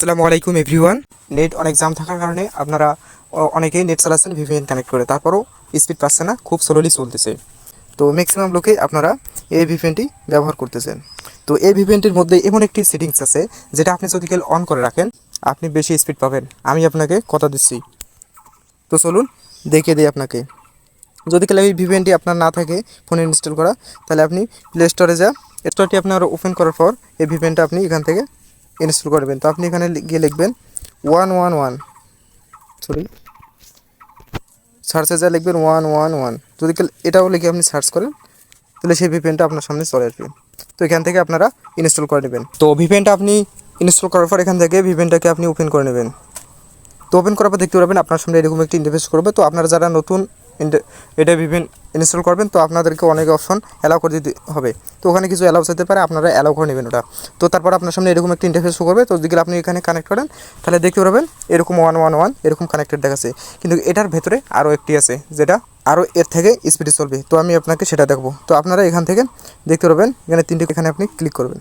আসসালামু আলাইকুম everyone net অনেক জাম থাকার কারণে আপনারা অনেকেই নেট চালাচ্ছেন ভিভিএন কানেক্ট করে। তারপরও স্পিড পাচ্ছে না, খুব স্লোলি চলতেছে। তো ম্যাক্সিমাম লোকে আপনারা এই ভিভিএনটি ব্যবহার করতেছেন। তো এই ভিভিএনটির মধ্যে এমন একটি সেটিংস আছে, যেটা আপনি যদি কেউ অন করে রাখেন, আপনি বেশি স্পিড পাবেন। আমি আপনাকে কথা দিচ্ছি। তো চলুন, দেখিয়ে দিই আপনাকে। যদি কেউ এই ভিভিএনটি আপনার না থাকে ফোনে ইনস্টল করা, তাহলে আপনি প্লে স্টোরে যা স্টোরটি আপনার ওপেন করার পর এই ভিভিএনটা আপনি এখান থেকে ইনস্টল করবেন তো আপনি এখানে গিয়ে লিখবেন ওয়ান ওয়ান ওয়ান সরি সার্চে যা লিখবেন ওয়ান ওয়ান ওয়ান যদি এটাও লিখে আপনি সার্চ করেন, তাহলে সেই ভিপিএনটা আপনার সামনে চলে আসবে। তো এখান থেকে আপনারা ইনস্টল করে নেবেন। তো ভিপিএনটা আপনি ইনস্টল করার পর এখান থেকে ভিপিএনটাকে আপনি ওপেন করে নেবেন। তো ওপেন করার পর দেখতে পারবেন আপনার সামনে এরকম একটি ইন্টারফেস করবে। তো আপনারা যারা নতুন এটা বিভিন্ন ইনস্টল করবেন, তো আপনাদেরকে অনেক অপশন অ্যালাউ করে দিতে হবে। তো ওখানে কিছু অ্যালাউ যেতে পারে, আপনারা অ্যালাউ করে নেবেন ওটা। তো তারপর আপনার সামনে এরকম একটি ইন্টারফেস শো করবে, তো যদি আপনি এখানে কানেক্ট করেন, তাহলে দেখতে পারবেন, এরকম ওয়ান ওয়ান ওয়ান এরকম কানেক্টেড দেখাচ্ছে। কিন্তু এটার ভেতরে আরও একটি আছে, যেটা আরও এর থেকে স্পিডে চলবে। তো আমি আপনাকে সেটা দেখব। তো আপনারা এখান থেকে দেখতে পারবেন, এখানে তিনটে, এখানে আপনি ক্লিক করবেন।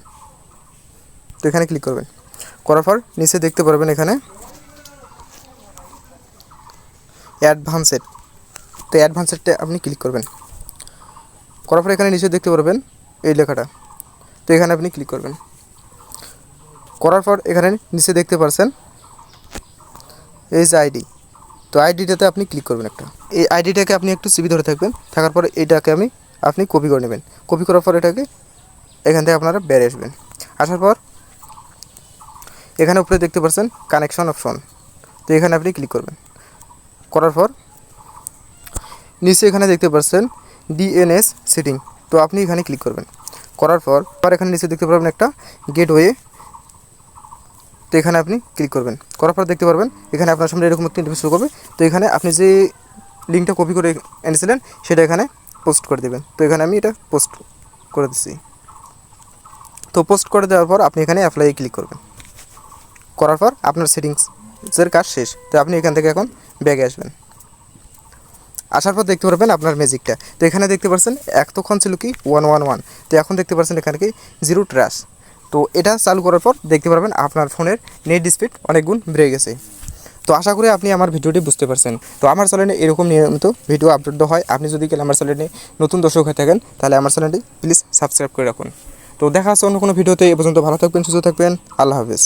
তো এখানে ক্লিক করবেন। করার পর নিচে দেখতে পারবেন এখানে অ্যাডভান্সেড তো অ্যাডভান্সেডটা আপনি ক্লিক করবেন। করার পর এখানে নিচে দেখতে পারবেন এই লেখাটা। তো এখানে আপনি ক্লিক করবেন। করার পর এখানে নিচে দেখতে পারছেন যে আইডি তো আইডিটাতে আপনি ক্লিক করবেন একটা। এই আইডিটাকে আপনি একটু সিবি ধরে থাকবেন। থাকার পরে এইটাকে আমি, আপনি কপি করে নেবেন। কপি করার পর এটাকে এখান থেকে আপনারা বেড়ে আসবেন। আসার পর এখানে উপরে দেখতে পাচ্ছেন কানেকশন অপশন তো এখানে আপনি ক্লিক করবেন। করার পর নিচে এখানে দেখতে পাচ্ছেন ডিএনএস সেটিং তো আপনি এখানে ক্লিক করবেন। করার পর আবার এখানে নিচে দেখতে পারবেন একটা গেটওয়ে তো এখানে আপনি ক্লিক করবেন। করার পর দেখতে পারবেন, এখানে আপনার সামনে এরকম একটা ইন্টারফেস শুরু করবে। তো এখানে আপনি যে লিঙ্কটা কপি করে এনেছিলেন, সেটা এখানে পোস্ট করে দেবেন। তো এখানে আমি এটা পোস্ট করে দিচ্ছি তো পোস্ট করে দেওয়ার পর আপনি এখানে অ্যাপ্লাই ক্লিক করবেন। করার পর আপনার সেটিংসের কাজ শেষ। তো আপনি এখান থেকে এখন ব্যাগে আসবেন। আসার পর দেখতে পারবেন আপনার ম্যাজিকটা। তো এখানে দেখতে পাচ্ছেন এতক্ষণ ছিল কি? One one one. তো এখন দেখতে পাচ্ছেন এখানে কি? জিরো ট্র্যাশ তো এটা চালু করার পর দেখতে পারবেন আপনার ফোনের নেট স্পিড অনেক গুণ বেড়ে গেছে। তো আশা করি আপনি আমার ভিডিওটি বুঝতে পারছেন। তো আমার চ্যানেলে এরকম নিয়মিত ভিডিও আপলোড হয়। আপনি যদি আমার চ্যানেলে নতুন দর্শক হয়ে থাকেন, তাহলে আমার চ্যানেলটি প্লিজ সাবস্ক্রাইব করে রাখুন। তো দেখা হচ্ছে অন্য কোনো ভিডিওতে। এ পর্যন্ত ভালো থাকবেন, সুস্থ থাকবেন। আল্লাহ হাফেজ।